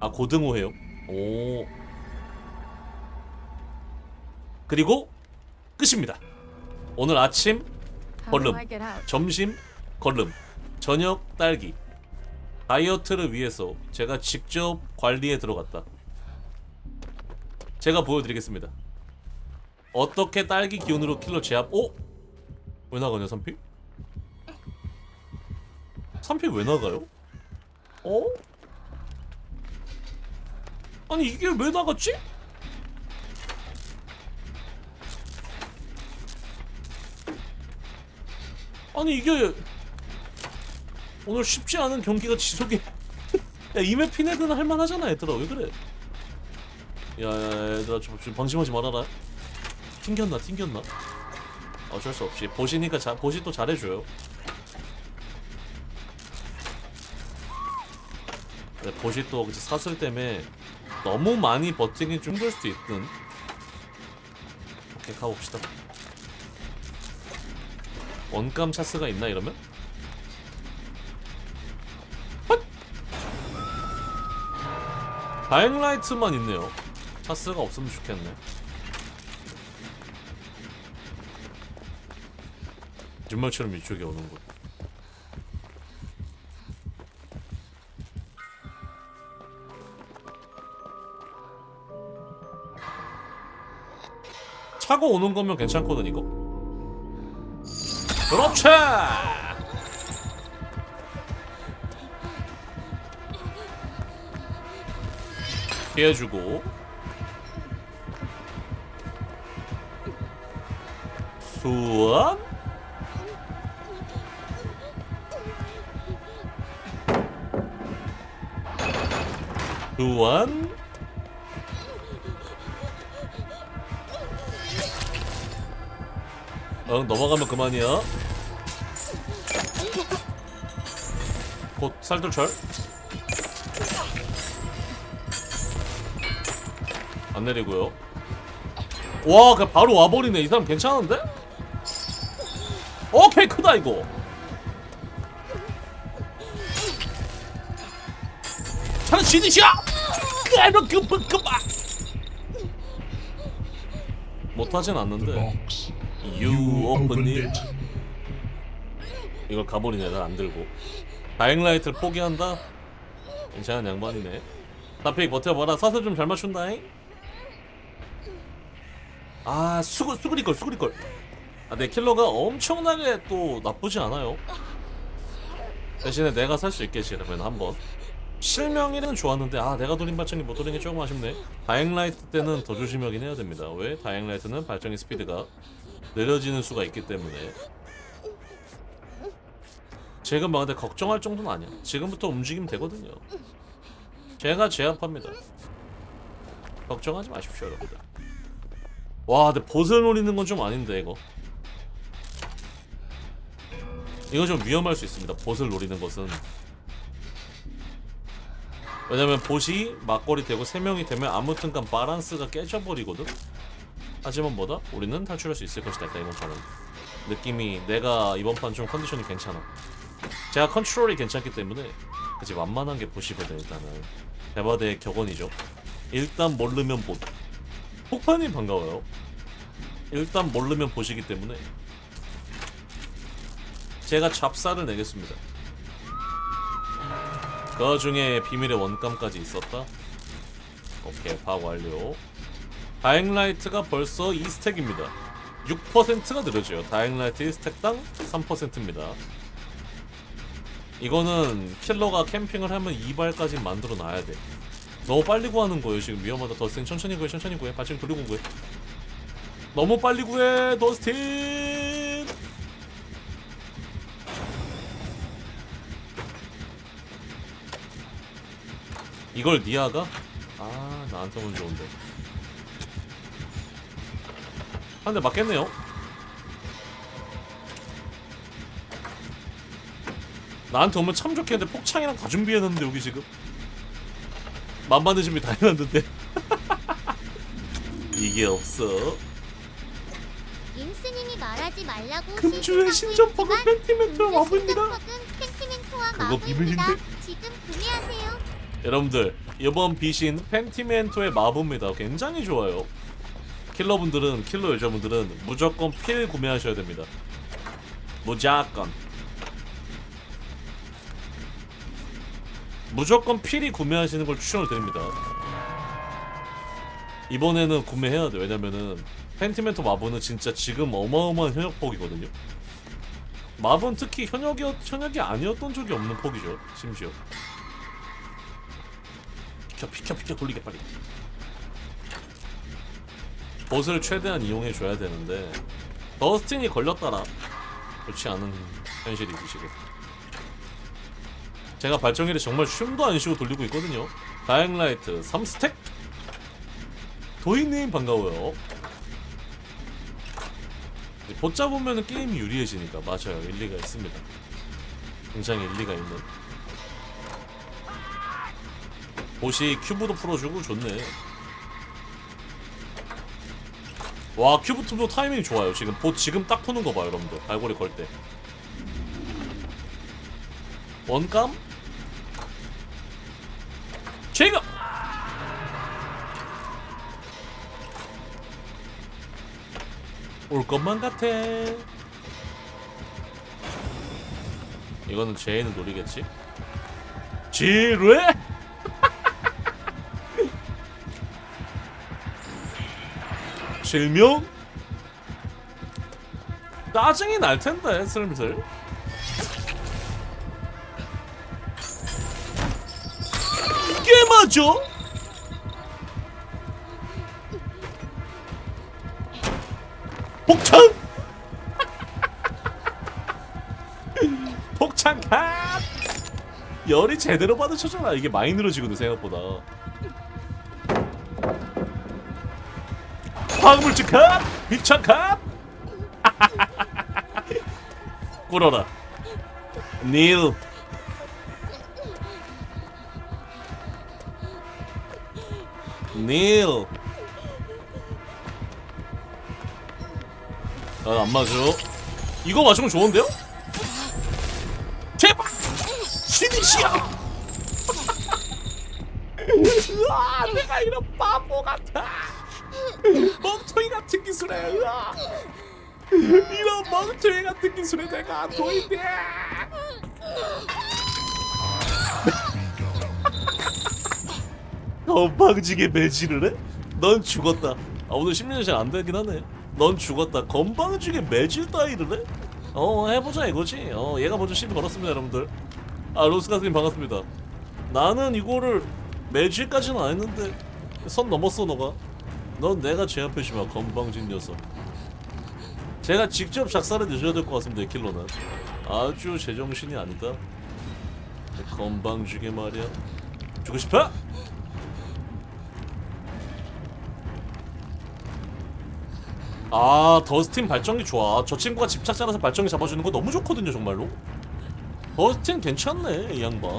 아 고등어회요? 오 그리고 끝입니다 오늘 아침 걸름? 점심 걸름 저녁 딸기 다이어트를 위해서 제가 직접 관리에 들어갔다 제가 보여드리겠습니다 어떻게 딸기 기운으로 킬러 제압 어? 왜 나가냐 3피? 3피 왜 나가요? 어? 아니 이게 왜 나갔지? 아니 이게 오늘 쉽지 않은 경기가 지속이 야 이메 피네드는 할만하잖아 얘들아. 왜 그래? 야야 얘들아 좀, 좀 방심하지 말아라. 튕겼나 튕겼나? 어쩔 수 없이 보시니까 자, 보시 또 잘해줘요. 근데 보시 또 사슬 때문에 너무 많이 버티기 좀 힘들 수도 있든. 오케이 가봅시다. 원감 차스가 있나 이러면? 헛! 다행라이트만 있네요. 차스가 없으면 좋겠네. 거짓말처럼 이쪽에 오는군 차고 오는 거면 괜찮거든 이거. 그렇지! 피해주고. 수원? 수원 어 넘어가면 그만이야. 곧 살돌철. 안 내리고요. 와 그냥 바로 와버리네. 이 사람 괜찮은데? 오케이 크다 이거. 차는 그래도 그만 그만! 못하진 않는데. You open it 이걸 가버리네 난 안 들고. 다행라이트를 포기한다? 괜찮은 양반이네. 나페이 버텨봐라. 사슬 좀 잘 맞춘다잉. 아 수그, 수그리걸 수그리걸. 아, 내 킬러가 엄청나게 또 나쁘지 않아요. 대신에 내가 살 수 있겠지 그러면 한번. 실명이는 좋았는데 아 내가 돌린 발전기 못 돌린 게 조금 아쉽네. 다행라이트 때는 더 조심하긴 해야 됩니다. 왜? 다행라이트는 발전기 스피드가 느려지는 수가 있기 때문에. 지금 막 근데 걱정할 정도는 아니야. 지금부터 움직이면 되거든요. 제가 제압합니다. 걱정하지 마십시오 여러분들. 와 근데 보슬 노리는 건 좀 아닌데 이거. 이거 좀 위험할 수 있습니다 보슬 노리는 것은. 왜냐면 보시 막걸리 되고 3명이 되면 아무튼간 바란스가 깨져버리거든 하지만 뭐다? 우리는 탈출할 수 있을 것이다 일단 이번 판은. 느낌이 내가 이번 판 좀 컨디션이 괜찮아. 제가 컨트롤이 괜찮기 때문에 그치 만만한 게 보시거든 일단은. 대바대의 격언이죠. 일단 모르면 보 폭탄이 반가워요. 일단 모르면 보시기 때문에 제가 잡사를 내겠습니다. 그 중에 비밀의 원감까지 있었다? 오케이 파악 완료 다행라이트가 벌써 2스택입니다. 6%가 느려져요. 다행라이트 1스택당 3%입니다. 이거는 킬러가 캠핑을 하면 2발까지 만들어 놔야 돼. 너무 빨리 구하는 거예요 지금. 위험하다. 더스틴 천천히 구해 천천히 구해. 발전 돌리고 구해. 너무 빨리 구해 더스틴! 이걸 니아가? 아 나한테 오면 좋은데 한 대 맞겠네요 나한테 오면 참 좋겠는데 폭창이랑 다 준비해놨는데 여기 지금 만반의 준비 다 해놨는데 이게 없어 임스님이 말하지 말라고 금주의 마블입니다 신전파는 펜티멘트와 그거. 비밀인데? 지금 구매하세요. 여러분들 이번 빛인 펜티멘토의 마부입니다. 굉장히 좋아요. 킬러분들은 킬러 여자분들은 무조건 필 구매하셔야 됩니다. 무조건. 무조건 필이 구매하시는 걸 추천을 드립니다. 이번에는 구매해야 돼. 왜냐면은 펜티멘토 마부는 진짜 지금 어마어마한 현역폭이거든요. 마부는 특히 현역이 현역이 아니었던 적이 없는 폭이죠. 심지어. 비켜 비켜 비켜 돌리게 빨리. 보스를 최대한 이용해 줘야 되는데 더스틴이 걸렸다라 좋지 않은 현실이지 지금. 제가 발전기를 정말 쉼도 안 쉬고 돌리고 있거든요. 다행라이트 3스택. 도희님 반가워요. 보 잡으면 게임이 유리해지니까 맞아요 일리가 있습니다. 굉장히 일리가 있는. 보시 큐브도 풀어주고 좋네. 와 큐브 투브 타이밍 좋아요. 지금 보 지금 딱 푸는 거 봐요, 여러분들. 갈고리 걸 때. 원감? 제거. 올 것만 같아. 이거는 제이는 노리겠지? 지뢰? 실명? 짜증이 날 텐데 슬슬. 이게 맞아? 복창! 복창 컷! 열이 제대로 받으셨잖아. 이게 많이 늘어지거든 생각보다. 화학물질 컷! 미천 컷! 꿇어라. 닐. 닐. 아, 안 맞아. 이거 맞으면 좋은데요? 같은 기술에, 으아! 이런 멍청이 같은 기술에 내가 도입돼! 건방지게 매질을 해? 넌 죽었다. 아 오늘 10년 잘안 되긴 하네. 넌 죽었다. 건방지게 매질 따위를 해? 어 해보자 이거지. 어 얘가 먼저 시비 걸었습니다 여러분들. 아 로스가스님 반갑습니다. 나는 이거를 매질까지는 안 했는데 선 넘었어 너가. 넌 내가 제압해 주마 건방진 녀석. 제가 직접 작사를 내줘야 될 것 같습니다 이 킬러는. 아주 제정신이 아니다. 건방지게 말이야. 주고 싶어? 아 더스틴 발전기 좋아 저 친구가 집착자라서 발전기 잡아주는 거 너무 좋거든요 정말로 더스틴 괜찮네 이 양반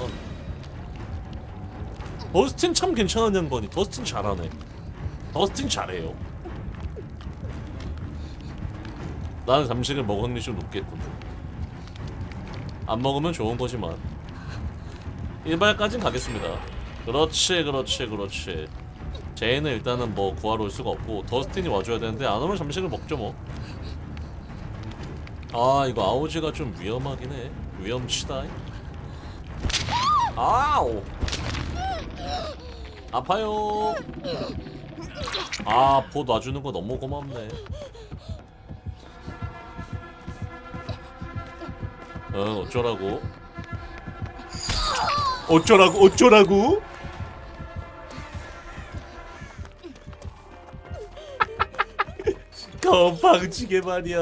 더스틴 참 괜찮은 양반이 더스틴 잘하네 더스틴 잘해요 나는 잠식을 먹을 확률이 좀 높겠군 안 먹으면 좋은 거지만 일발까진 가겠습니다 그렇지 그렇지 그렇지 제이는 일단은 뭐 구하러 올 수가 없고 더스틴이 와줘야 되는데 안 오면 잠식을 먹죠 뭐. 아 이거 아오지가 좀 위험하긴 해. 위험치다. 아우. 아파요. 아보 놔주는 거 너무 고맙네. 어 어쩌라고? 어쩌라고 어쩌라고? 건방지게 말이야.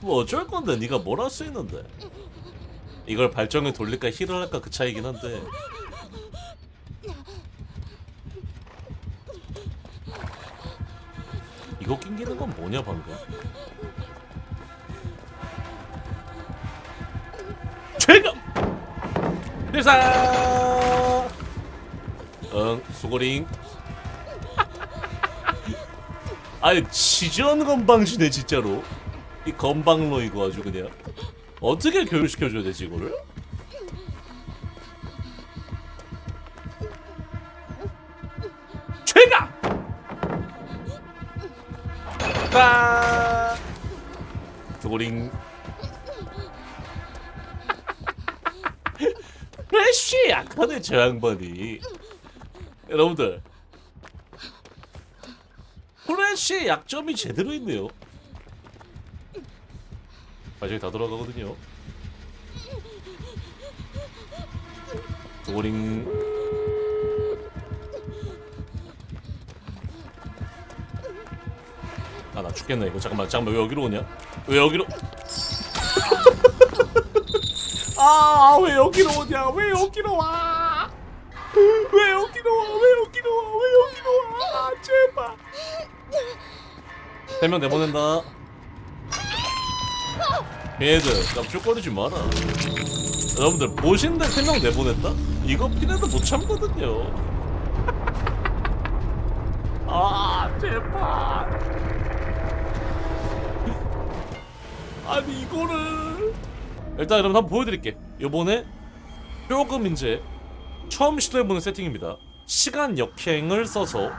뭐 어쩔 건데 네가 뭘 할 수 있는데. 이걸 발정에 돌릴까 힐을 할까 그 차이긴 한데. 이거 낑기는 건 뭐냐 방금? 최고! 필사! 응, 수고링. 아니 지전 건방지네 진짜로 이 건방로 이거 아주 그냥 어떻게 교육시켜줘야 되지 이거를? 하네 저 양반이. 여러분들. 프레쉬의 약점이 제대로 있네요. 마지막에 다 돌아가거든요. 도링. 아나 죽겠네. 이거 잠깐만 잠깐만. 왜 여기로 오냐? 왜 여기로 아 왜 여기로 오냐? 왜 여기로 와 왜 여기로 와 왜 여기로 와 왜 여기로 와? 제발. 세명 내보낸다. 얘들 납죽거리지 마라. 여러분들 보신데 세명 내보냈다? 이거 피해도 못 참거든요. 아 제발. 아니 이거를 일단 여러분 한번 보여드릴게. 요번에 조금 이제 처음 시도해보는 세팅입니다. 시간 역행을 써서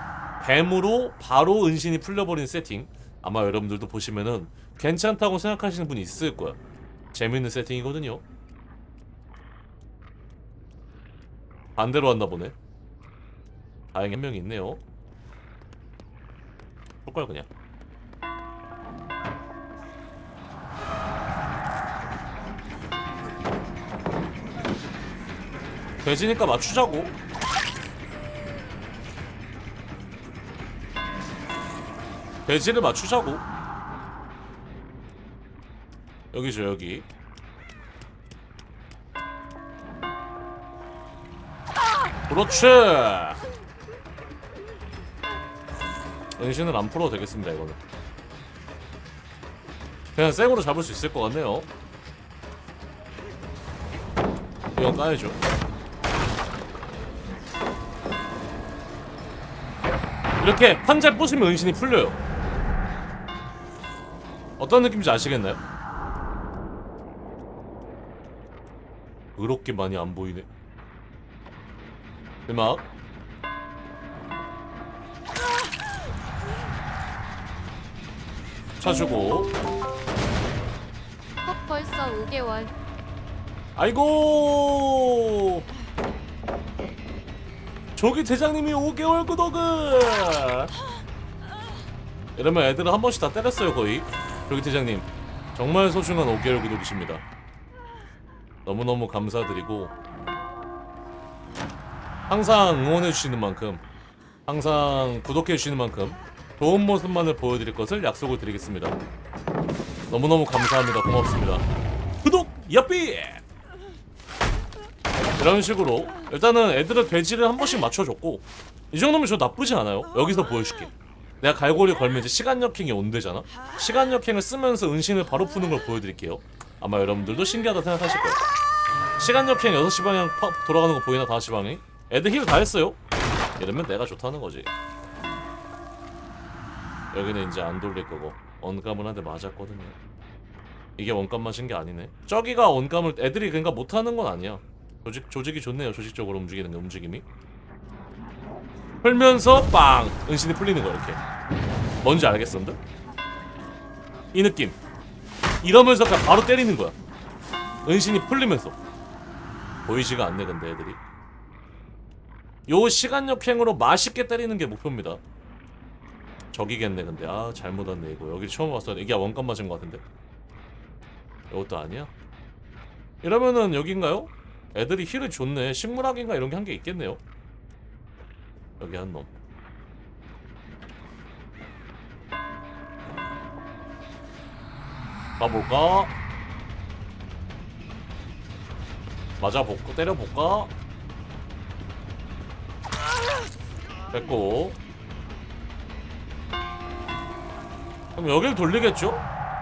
뱀으로 바로 은신이 풀려버린 세팅. 아마 여러분들도 보시면은 괜찮다고 생각하시는 분이 있을 거야. 재밌는 세팅이거든요. 반대로 왔나 보네. 다행히 한 명이 있네요. 볼까요 그냥 돼지니까 맞추자고. 돼지를 맞추자고. 여기죠 여기. 그렇지. 은신을 안 풀어도 되겠습니다 이거는. 그냥 생으로 잡을 수 있을 것 같네요. 이건 까야죠 이렇게 판잘 부시면 은신이 풀려요. 어떤 느낌인지 아시겠나요? 그렇게 많이 안 보이네. 음악 차주고. 헉 벌써 5개월. 아이고 조기 대장님이 5개월 구독을 이러면 애들은 한 번씩 다 때렸어요 거의. 조기 대장님 정말 소중한 5개월 구독이십니다. 너무너무 감사드리고. 항상 응원해주시는 만큼 항상 구독해주시는 만큼 좋은 모습만을 보여드릴 것을 약속을 드리겠습니다. 너무너무 감사합니다. 고맙습니다. 구독 야삐 이런 식으로 일단은 애들은 돼지를 한 번씩 맞춰줬고 이 정도면 저 나쁘지 않아요. 여기서 보여줄게. 내가 갈고리 걸면 이제 시간 역행이 온대잖아? 시간 역행을 쓰면서 은신을 바로 푸는 걸 보여드릴게요. 아마 여러분들도 신기하다 생각하실 거예요. 시간 역행 6시 방향 파, 돌아가는 거 보이나 5시 방향 애들 힐 다 했어요. 이러면 내가 좋다는 거지. 여기는 이제 안 돌릴 거고 원감을 한 대 맞았거든요. 이게 원감 맞은 게 아니네. 저기가 원감을 애들이 그러니까 못하는 건 아니야 조직, 조직이 좋네요 조직적으로 움직이는 게 움직임이. 풀면서 빵! 은신이 풀리는 거야 이렇게. 뭔지 알겠었는데? 이 느낌. 이러면서 그냥 바로 때리는 거야. 은신이 풀리면서. 보이지가 않네 근데 애들이. 요 시간 역행으로 맛있게 때리는 게 목표입니다. 저기겠네 근데. 아 잘못 왔네 이거. 여기 처음 왔어 이게 원감 맞은 거 같은데. 이것도 아니야? 이러면은 여긴가요? 애들이 힐을 줬네 식물학인가 이런 게 한 게 있겠네요 여기 한놈 가볼까? 맞아볼까? 때려볼까? 됐고 그럼 여길 돌리겠죠?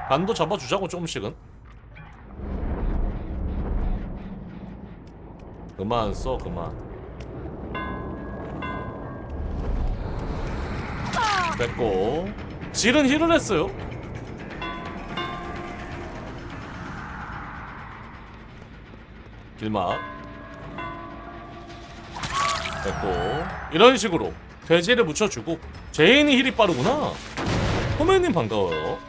간도 잡아주자고 조금씩은 그만 써 그만. 됐고. 질은 힐을 했어요. 길막. 됐고. 이런 식으로 돼지를 묻혀주고 제인이 힐이 빠르구나. 호메님 반가워요.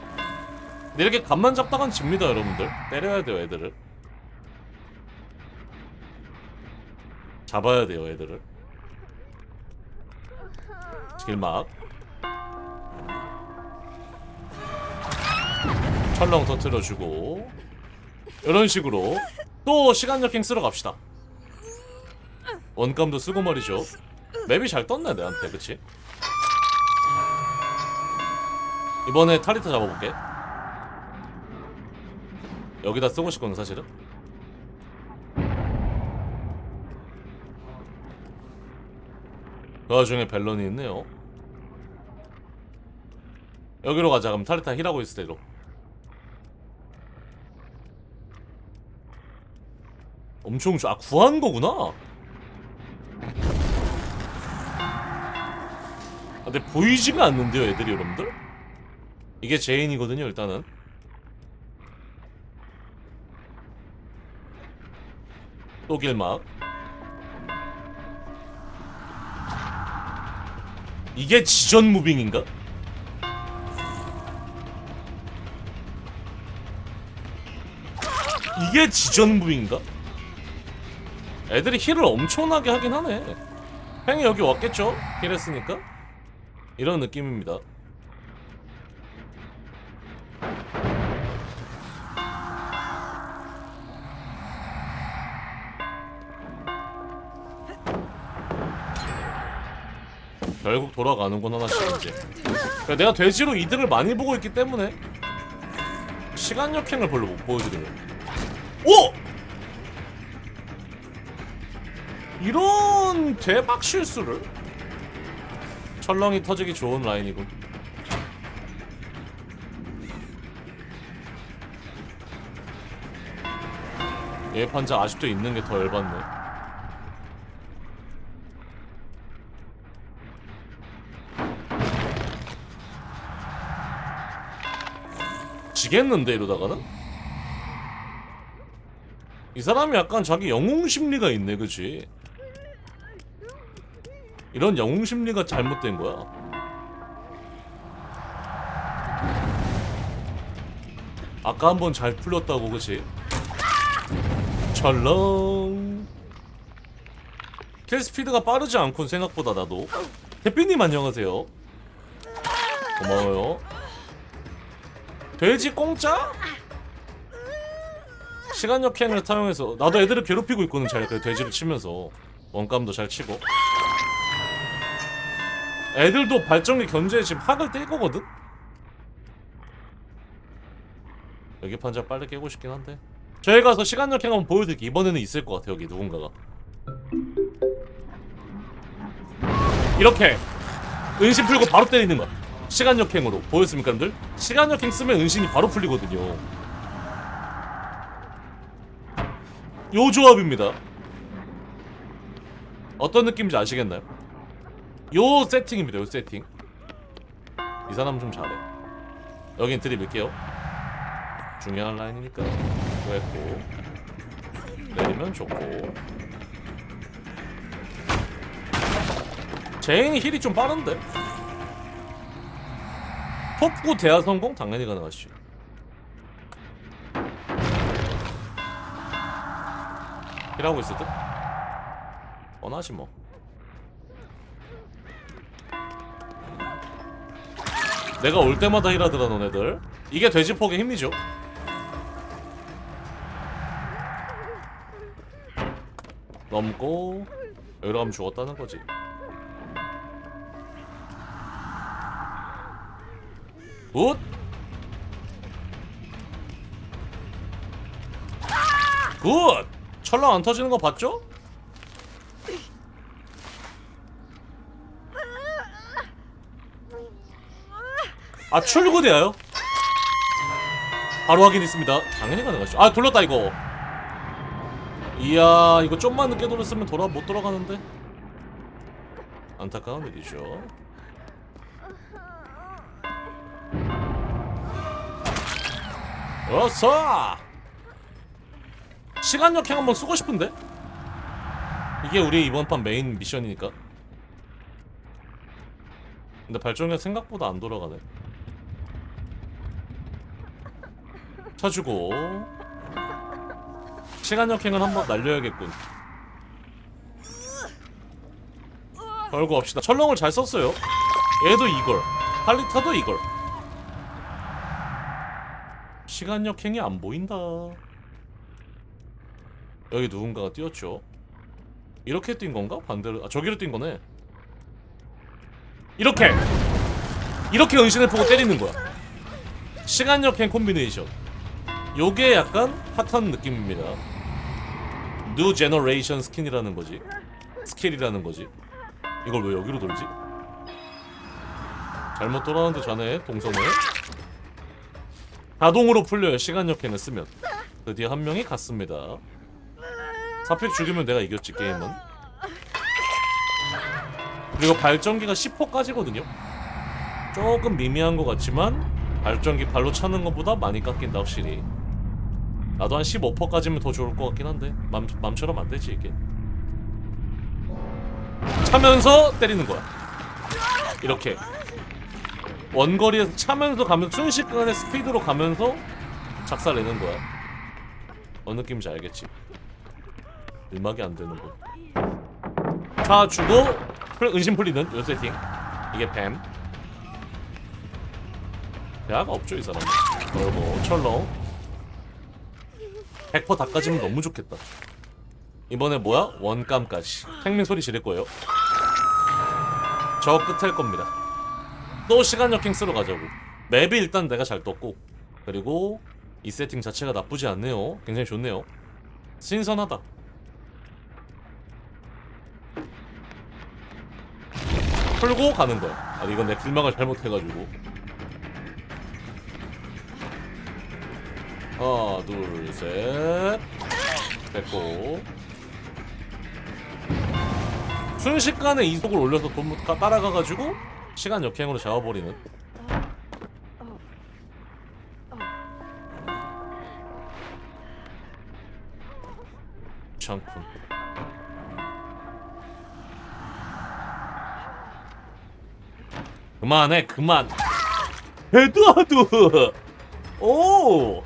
근데 이렇게 간만 잡다간 집니다 여러분들. 때려야 돼요 애들을 잡아야 돼요 애들을. 길막 철렁 터트려주고. 이런 식으로 또 시간 역행 쓰러 갑시다. 원감도 쓰고 말이죠. 맵이 잘 떴네 내한테 그치? 이번에 타리타 잡아볼게. 여기다 쓰고 싶거든 사실은 그 와중에 벨런이 있네요. 여기로 가자. 그럼 타리타 힐하고 있을 때로. 엄청 좋아 아 구한 거구나. 아, 근데 보이지가 않는데요 애들이 여러분들? 이게 제인이거든요 일단은. 또 길막 이게 지전 무빙인가? 이게 지전 무빙인가? 애들이 힐을 엄청나게 하긴 하네 행이 여기 왔겠죠? 힐 했으니까 이런 느낌입니다 결국 돌아가는군 하나씩 이제. 그러니까 내가 돼지로 이득을 많이 보고 있기 때문에 시간 역행을 별로 못 보여드려요. 오! 이런 대박 실수를? 철렁이 터지기 좋은 라인이군. 얘 판자 아직도 있는 게 더 열받네 지겠는데 이러다가는? 이 사람이 약간 자기 영웅 심리가 있네 그치? 이런 영웅 심리가 잘못된 거야 아까 한 번 잘 풀렸다고 그치? 철렁 킬 스피드가 빠르지 않군 생각보다 나도 대피님 안녕하세요 고마워요 돼지 공짜? 시간 역행을 사용해서 나도 애들을 괴롭히고 있거든 잘 그 돼지를 치면서. 원감도 잘 치고. 애들도 발전기 견제에 지금 학을 뗄 거거든? 여기 판자 빨리 깨고 싶긴 한데. 저희 가서 시간 역행 한번 보여드릴게. 이번에는 있을 것 같아 여기 누군가가. 이렇게 은신 풀고 바로 때리는 거야 시간 역행으로. 보였습니까 여러분들? 시간 역행 쓰면 은신이 바로 풀리거든요. 요 조합입니다. 어떤 느낌인지 아시겠나요? 요 세팅입니다 요 세팅. 이 사람 좀 잘해. 여긴 드립일게요. 중요한 라인이니까. 했고. 내리면 좋고. 제인이 힐이 좀 빠른데 톱구 대하 성공? 당연히 가능하시죠. 힐하고 있을 듯? 뻔하지 뭐. 내가 올 때마다 힐하더라 너네들. 이게 돼지폭의 힘이죠. 넘고 여기로 가면 죽었다는 거지 굿! 굿! 철렁 안 터지는 거 봤죠? 아 출구대야요? 바로 확인했습니다 당연히 가능하죠 아 돌렸다 이거 이야 이거 좀만 늦게 돌렸으면 돌아 못 돌아가는데 안타까운 일이죠 어서 시간 역행 한번 쓰고 싶은데 이게 우리 이번 판 메인 미션이니까 근데 발전기가 생각보다 안 돌아가네. 쳐주고 시간 역행을 한번 날려야겠군. 걸고 합시다. 철렁을 잘 썼어요. 얘도 이걸, 할리타도 이걸. 시간 역행이 안 보인다. 여기 누군가가 뛰었죠. 이렇게 뛴 건가? 반대로 아 저기로 뛴 거네. 이렇게 이렇게 은신을 보고 때리는 거야. 시간 역행 콤비네이션. 요게 약간 핫한 느낌입니다. New Generation 스킨이라는 거지. 스킬이라는 거지. 이걸 왜 여기로 돌지? 잘못 돌아왔는데 자네 동성애 자동으로 풀려요. 시간 역행을 쓰면. 드디어 한 명이 갔습니다. 사픽 죽이면 내가 이겼지 게임은. 그리고 발전기가 10호까지거든요. 조금 미미한 것 같지만 발전기 발로 차는 것보다 많이 깎인다 확실히. 나도 한 15%까지면 더 좋을 것 같긴 한데 맘, 맘처럼 안 되지 이게. 차면서 때리는 거야. 이렇게 원거리에서 차면서 가면서 순식간에 스피드로 가면서 작살 내는 거야. 어느 느낌인지 알겠지? 음악이 안 되는 거 차 주고 풀- 은신 풀리는 요 세팅. 이게 뱀. 대화가 없죠 이 사람 그리고 철렁. 100% 닦아지면 너무 좋겠다. 이번에 뭐야? 원감까지. 생명 소리 지를 거예요. 저 끝일 겁니다 또 시간 역행 쓰러 가자고. 맵이 일단 내가 잘 떴고 그리고 이 세팅 자체가 나쁘지 않네요. 굉장히 좋네요. 신선하다. 풀고 가는 거야 아 이건 내 길막을 잘못해가지고. 하나 둘셋. 됐고. 순식간에 이속을 올려서 돈 따라가가지고 시간 역행으로 잡아버리는? 귀찮군 그만해 그만. 에드와드! 오!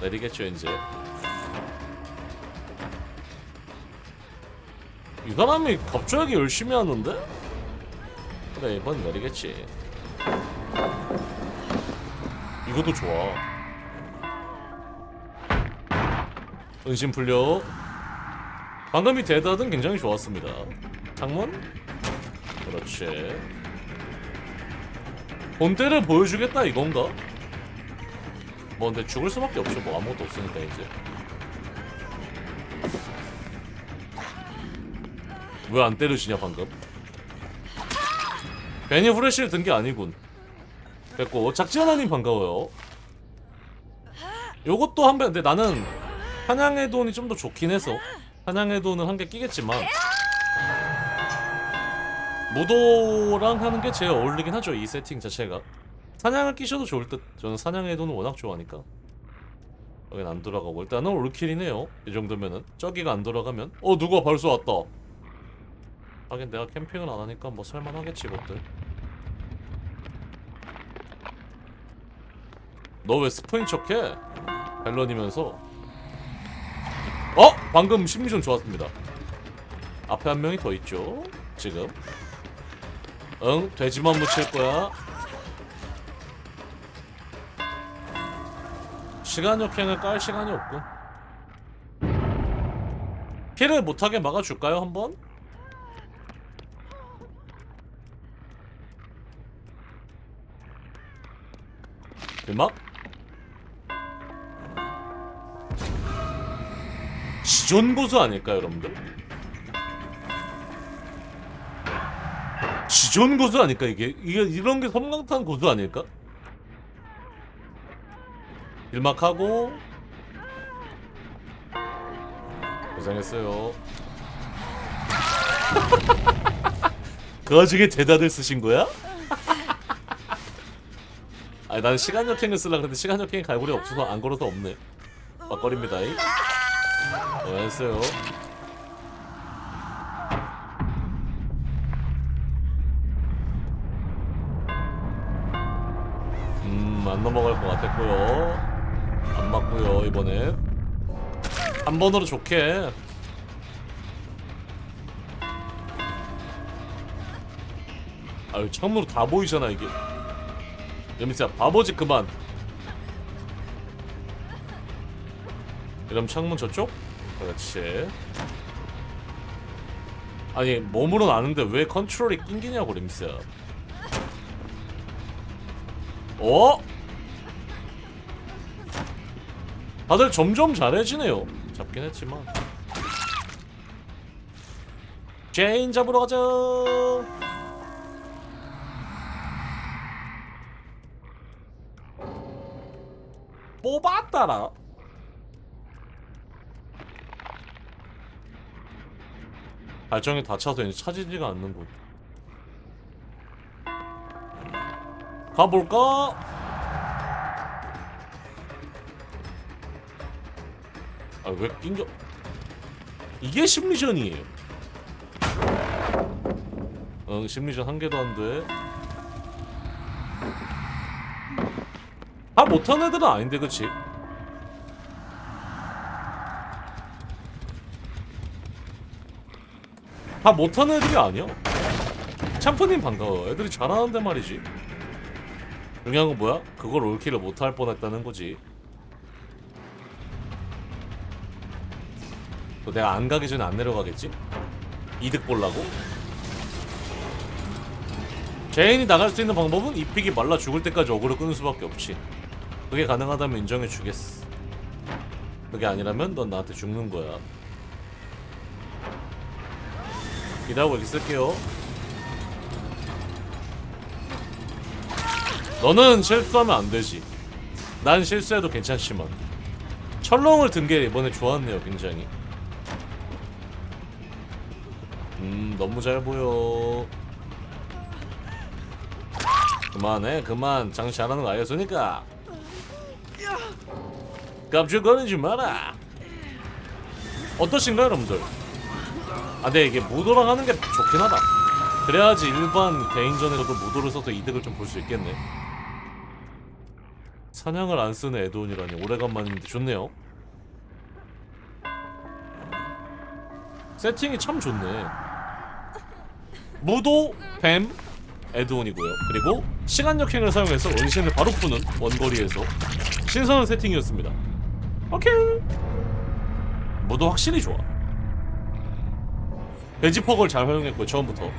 내리겠죠 이제. 이 사람이 갑자기 열심히 하는데? 그래 이번 내리겠지. 이것도 좋아. 은신 풀려. 방금 이 대다든 굉장히 좋았습니다. 창문? 그렇지. 본때를 보여주겠다 이건가? 뭐 근데 죽을 수밖에 없죠 뭐 아무것도 없으니까 이제. 왜 안 때려지냐 방금 괜히 후레쉬를 든 게 아니군. 됐고 작지하나님 반가워요. 요것도 한배 근데 나는 사냥의 돈이 좀 더 좋긴 해서 사냥의 돈은 한 개 끼겠지만 무도랑 하는 게 제일 어울리긴 하죠 이 세팅 자체가. 사냥을 끼셔도 좋을 듯. 저는 사냥의 돈은 워낙 좋아하니까. 여긴 안 돌아가고. 일단은 올킬이네요. 이 정도면은. 저기가 안 돌아가면. 어 누가 벌써 왔다 하긴 내가 캠핑을 안 하니까 뭐 살만하겠지 이것들. 너 왜 스포인 척해? 벨런이면서. 어? 방금 심리전 좋았습니다. 앞에 한 명이 더 있죠 지금. 응? 돼지만 묻힐 거야. 시간 역행을 깔 시간이 없군. 피를 못하게 막아줄까요 한번? 음악? 지존 고수 아닐까요, 여러분들? 지존 고수 아닐까 이게? 이게 이런 게 섬광탄 고수 아닐까? 일막하고 고생했어요. 그 와중에 대다들 쓰신 거야? 아니 나는 시간 여행을 쓰려 그랬는데 시간 여행 갈고리 없어서 안 걸어서 없네. 막걸리입니다. 네, 안녕하세요. 음, 안 넘어갈 것 같았고요. 안 맞고요 이번에 한 번으로 좋게 아유 창문으로 다 보이잖아 이게 여미야 바보지 그만. 이러면 창문 저쪽? 그렇지. 아니 몸으로는 아는데 왜 컨트롤이 낑기냐고 림스야 어? 다들 점점 잘해지네요. 잡긴 했지만. 제인 잡으러 가자 뽑았다라. 발정이 닫혀서 이제 찾이지가 않는군 가볼까? 아 왜 낑겨? 이게 심리전이에요. 응 심리전 한 개도 안돼. 다 못한 애들은 아닌데 그치? 다 못한 애들이 아니야? 참프님 반가워 애들이 잘하는데 말이지. 중요한 건 뭐야? 그걸 올킬을 못할 뻔했다는 거지. 또 내가 안 가기 전에 안 내려가겠지? 이득 보려고? 제인이 나갈 수 있는 방법은 이 픽이 말라 죽을 때까지 어그로 끄는 수밖에 없지. 그게 가능하다면 인정해 주겠어. 그게 아니라면 넌 나한테 죽는 거야 기다리고 있을게요. 너는 실수하면 안 되지. 난 실수해도 괜찮지만. 철렁을 든 게 이번에 좋았네요 굉장히. 음 너무 잘 보여. 그만해 그만. 장치 잘하는 거 알겠으니까. 깜짝거리지 마라. 어떠신가요 여러분들 아 근데 이게 무도랑 하는 게 좋긴 하다. 그래야지 일반 개인전에서도 무도를 써서 이득을 좀 볼 수 있겠네. 사냥을 안 쓰는 에드온이라니 오래간만인데 좋네요. 세팅이 참 좋네. 무도, 뱀, 에드온이고요. 그리고 시간 역행을 사용해서 원신을 바로 푸는 원거리에서 신선한 세팅이었습니다. 오케이! 무도 확실히 좋아 돼지퍼걸 잘 활용했고요 처음부터